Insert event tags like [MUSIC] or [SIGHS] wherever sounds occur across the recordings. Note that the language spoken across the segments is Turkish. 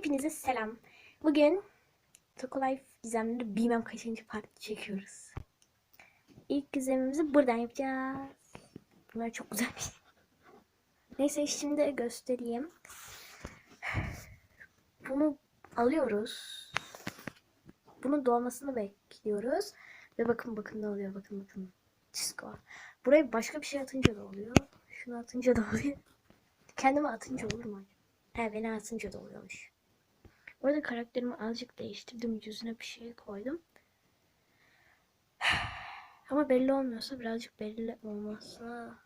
Hepinize selam. Bugün Toko Life gizemleri bilmem kaçıncı part çekiyoruz. İlk gizemimizi buradan yapacağız. Bunlar çok güzel. Neyse şimdi göstereyim. Bunu alıyoruz. Bunun doğmasını bekliyoruz. Ve bakın bakın ne oluyor bakın bakın. Disco. Buraya başka bir şey atınca da oluyor. Şunu atınca da oluyor. Kendime atınca olur mu? He beni atınca da oluyormuş. Bu arada karakterimi azıcık değiştirdim. Yüzüne bir şey koydum. [SIGHS] Ama belli olmuyorsa birazcık belli olmasına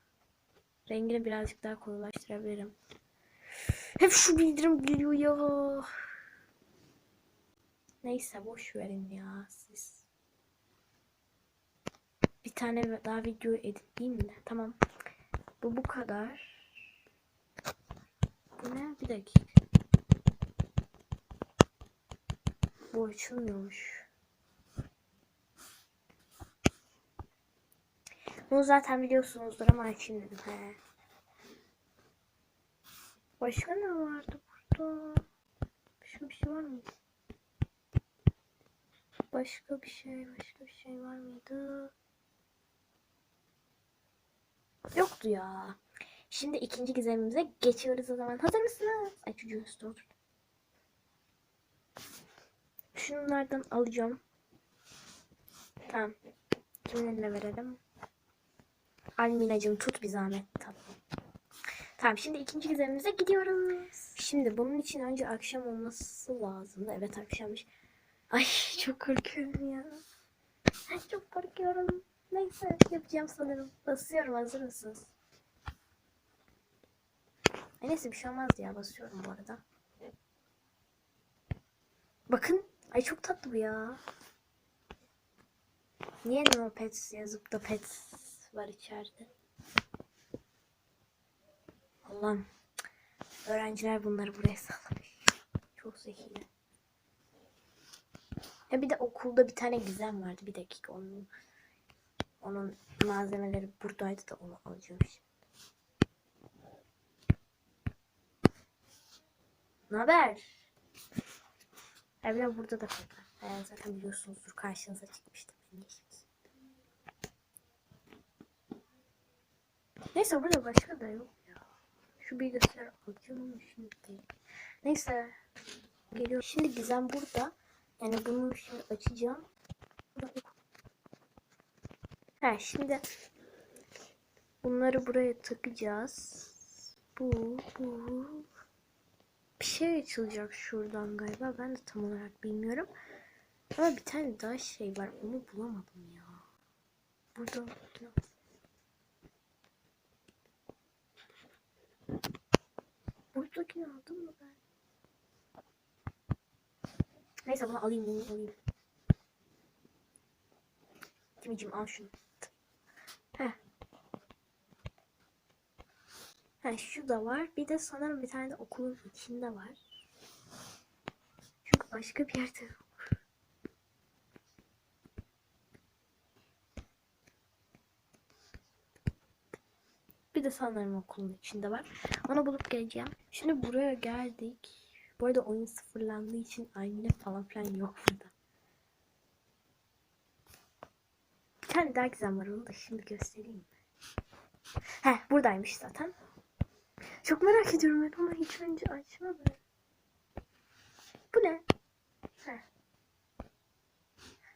rengini birazcık daha koyulaştırabilirim. Hep şu bildirim geliyor ya. Neyse boş verin ya siz. Bir tane daha video editleyeyim de. Tamam. Bu bu kadar. Bu ne? Bir dakika. Bu açılmıyormuş. Bunu zaten biliyorsunuzdur ama açayım dedim. He. Başka ne vardı burada? Başka bir şey var mıydı? Başka bir şey, başka bir şey var mıydı? Yoktu ya. Şimdi ikinci gizemimize geçiyoruz o zaman. Hazır mısınız? Ay çocuğun üstü otur. Şunlardan alacağım. Tamam. Kimin eline verelim? Alminacığım tut bir zahmet. Tamam. Tamam şimdi ikinci gizemimize gidiyoruz. Şimdi bunun için önce akşam olması lazım. Evet akşammış. Ay çok korkuyorum ya. Ay çok korkuyorum. Neyse yapacağım sanırım. Basıyorum hazır mısınız? Ay neyse bir şey olmaz ya basıyorum bu arada. Bakın. Ay çok tatlı bu ya. Niye no pets yazıp da pets var içeride? Allah'ım. Öğrenciler bunları buraya sallamış. Çok zekiler. Ya bir de okulda bir tane gizem vardı. Bir dakika onun onun malzemeleri buradaydı da onu alacağım şimdi. Ne Evlen burada da var. Yani zaten biliyorsunuzdur karşınıza çıkmıştım. Neyse burada başka da yok ya. Şu bilgisayar alacağım şimdi. Neyse. Geliyor. Şimdi Gizem burada. Yani bunu şimdi açacağım. Ha şimdi bunları buraya takacağız. Bu, bu. Şey açılacak şuradan galiba. Ben de tam olarak bilmiyorum. Ama bir tane daha şey var. Onu bulamadım ya. Burada. Buradakini aldım mı ben? Neyse bunu alayım bunu alayım. Timicim al şunu. Heh. Ha şu da var. Bir de sanırım bir tane de okulun içinde var. Çünkü başka bir yerde yok. Bir de sanırım okulun içinde var. Onu bulup geleceğim. Şimdi buraya geldik. Bu arada oyun sıfırlandığı için ayna falan filan yok burada. Bir tane daha gizem var onu da şimdi göstereyim? Heh buradaymış zaten. Çok merak ediyorum ben ama hiç önce açmadım. Bu ne? Heh.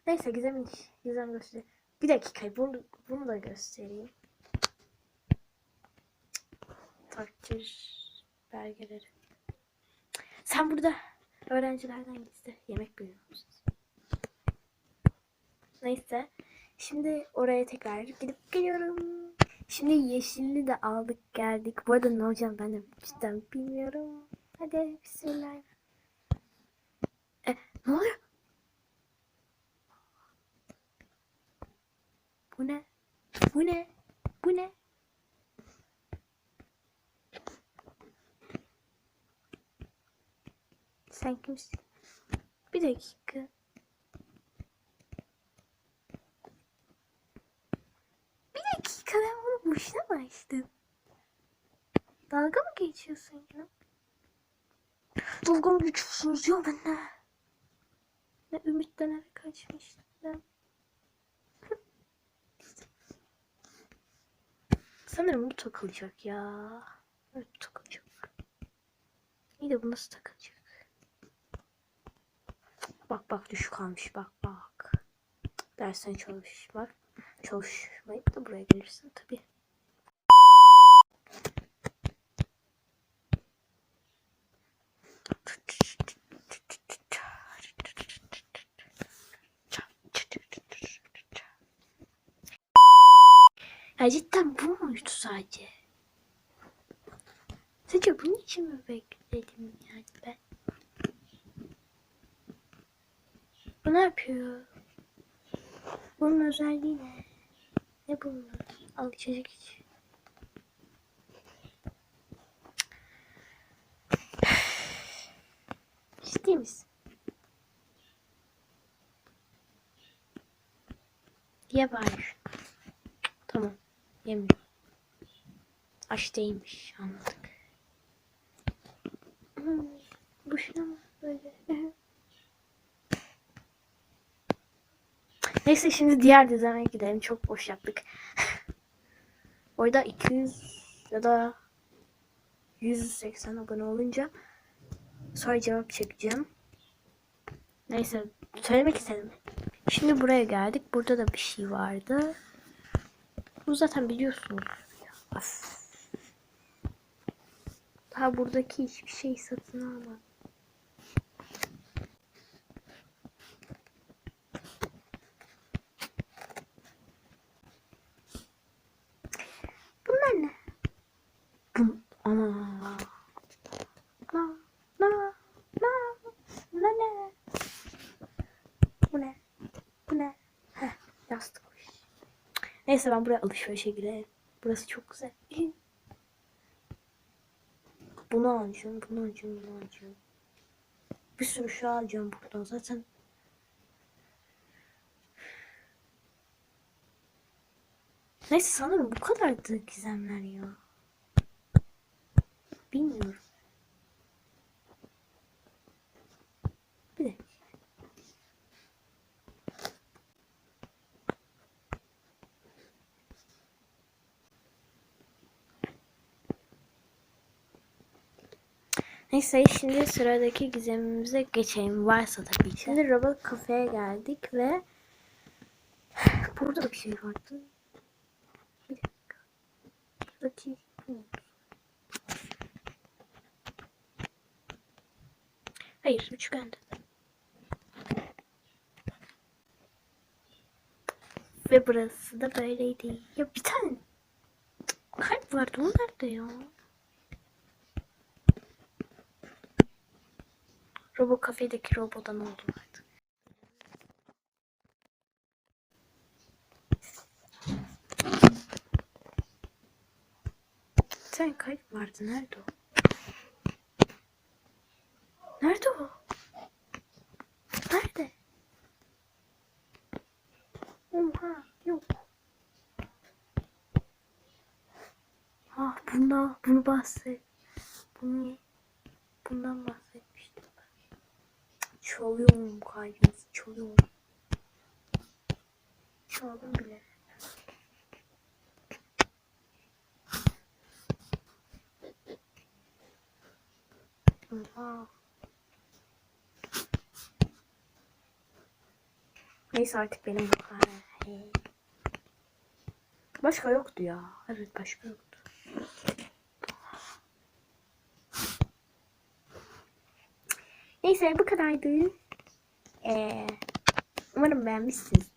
Neyse gizem gizem göster. Bir dakika bunu, bunu da göstereyim. Takdir belgeleri. Sen burada öğrencilerden gizli yemek görüyorsun. Neyse. Şimdi oraya tekrar gidip geliyorum. Şimdi yeşilli de aldık geldik. Bu arada ne olacağım ben de cidden bilmiyorum. Hadi bismillah. E, ne oluyor? Bu ne? Bu ne? Bu ne? Sen kimsin? Bir dakika. Bir dakika ben bunu boşuna mı açtım? Dalga mı geçiyorsun ya? Dalga geçiyorsunuz ya benimle. Ne ümitlenerek kaçmıştım. Sanırım bu takılacak ya. Evet bu takılacak. İyi de bu nasıl takılacak? Bak bak düşük kalmış bak bak. Dersen çalış bak. Çalışmayıp da buraya gelirsin tabii. Ya cidden bu muydu sadece? Sadece bunun için mi bekledim yani ben? Bu ne yapıyor? Bunun özelliği ne? Ne bunun? Al içecek iç. Ciddi misin? Ye bari şunu. Tamam. Yemiyorum. Aç değilmiş. Anladık. Boşuna mı böyle? [LAUGHS] Neyse şimdi diğer düzene gidelim. Çok boş yaptık. [LAUGHS] Orada 200 ya da 180 abone olunca sonra cevap çekeceğim. Neyse söylemek istedim. Şimdi buraya geldik. Burada da bir şey vardı. Bu zaten biliyorsunuz. Ya. Of. Daha buradaki hiçbir şey satın almadım. Bunlar ne? Bu ana. Na na na na ne? Bu ne? Bu ne? Heh, yastıkmış. Neyse ben buraya alışverişe girelim. Burası çok güzel. [CLEARS THROAT] Bunu alacağım, bunu alacağım, bunu alacağım. Bir sürü şey alacağım buradan zaten. Neyse sanırım bu kadardı gizemler ya. Bilmiyorum. Bir dakika. Neyse şimdi sıradaki gizemimize geçelim. Varsa tabii ki. Şimdi robot kafeye geldik ve [SIGHS] burada da bir şey vardı. Bir dakika. Mu? Hayır üçgende. Ve burası da böyleydi. Ya bir tane kalp vardı. O nerede ya? Robo kafedeki robodan oldu artık. Sen kalp vardı. Nerede o? Nerede o? Nerede? Oha yok. Ah bunda bunu bahset. Bunu bundan ben. Çalıyorum kalbinizi çalıyorum. Çaldım bile. Neyse artık benim bu kadar. Başka yoktu ya. Evet başka yoktu. Neyse bu kadardı. Ee, umarım beğenmişsiniz.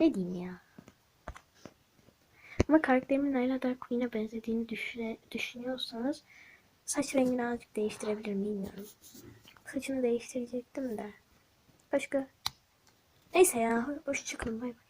Ne diyeyim ya. Ama karakterimin Layla Dark Queen'e benzediğini düşüne, düşünüyorsanız saç rengini azıcık değiştirebilirim bilmiyorum. Saçını değiştirecektim de. Başka. Neyse ya. Hoşçakalın. Bay bay.